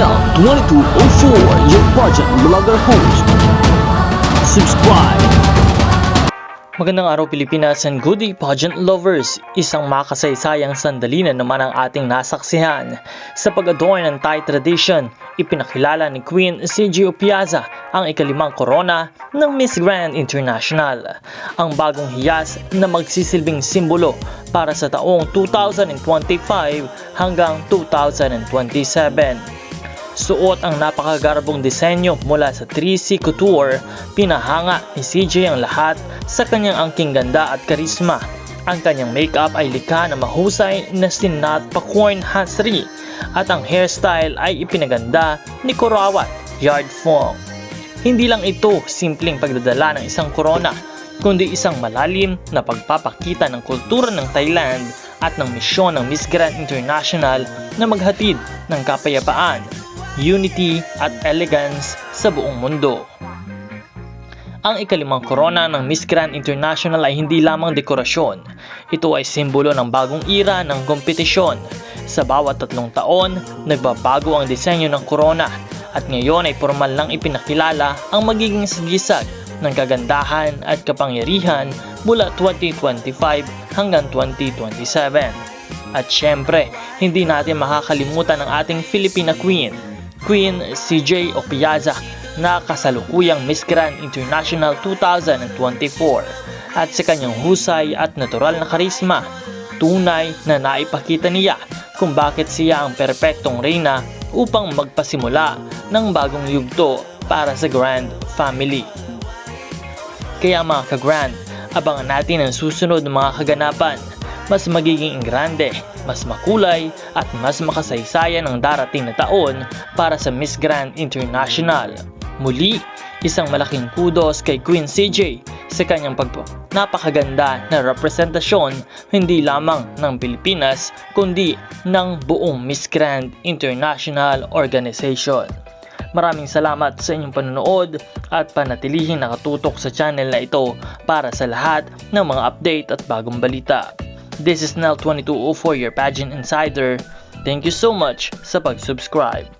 Nel 2204, your pageant blogger host. Subscribe. Magandang araw Pilipinas and good day pageant lovers! Isang makasaysayang sandali na naman ang ating nasaksihan. Sa pag-adorn ng Thai tradition, ipinakilala ni Queen CG Opiaza ang ikalimang corona ng Miss Grand International. Ang bagong hiyas na magsisilbing simbolo para sa taong 2025 hanggang 2027. Suot ang napakagarbong disenyo mula sa 3C Couture, pinahanga ni CJ ang lahat sa kanyang angking ganda at karisma. Ang kanyang makeup ay likha na mahusay na sinat Pacorn Hansri at ang hairstyle ay ipinaganda ni Korawat Yard Fong. Hindi lang ito simpleng pagdadala ng isang corona, kundi isang malalim na pagpapakita ng kultura ng Thailand at ng misyon ng Miss Grand International na maghatid ng kapayapaan, unity at elegance sa buong mundo. Ang ikalimang korona ng Miss Grand International ay hindi lamang dekorasyon. Ito ay simbolo ng bagong era ng kompetisyon. Sa bawat tatlong taon, nagbabago ang disenyo ng korona at ngayon ay formal lang ipinakilala ang magiging sagisag ng kagandahan at kapangyarihan mula 2025 hanggang 2027. At syempre, hindi natin makakalimutan ang ating Filipina Queen, Queen CJ Opiaza na kasalukuyang Miss Grand International 2024 at sa kanyang husay at natural na karisma, tunay na naipakita niya kung bakit siya ang perpektong reyna upang magpasimula ng bagong yugto para sa Grand Family. Kaya mga ka-Grand, abangan natin ang susunod mga kaganapan. Mas magiging grande, mas makulay at mas makasaysayan ang darating na taon para sa Miss Grand International. Muli, isang malaking kudos kay Queen CJ sa kanyang pag napakaganda na representasyon hindi lamang ng Pilipinas kundi ng buong Miss Grand International Organization. Maraming salamat sa inyong panonood at panatilihing nakatutok sa channel na ito para sa lahat ng mga update at bagong balita. This is Nel2204, your pageant insider. Thank you so much sa pag-subscribe.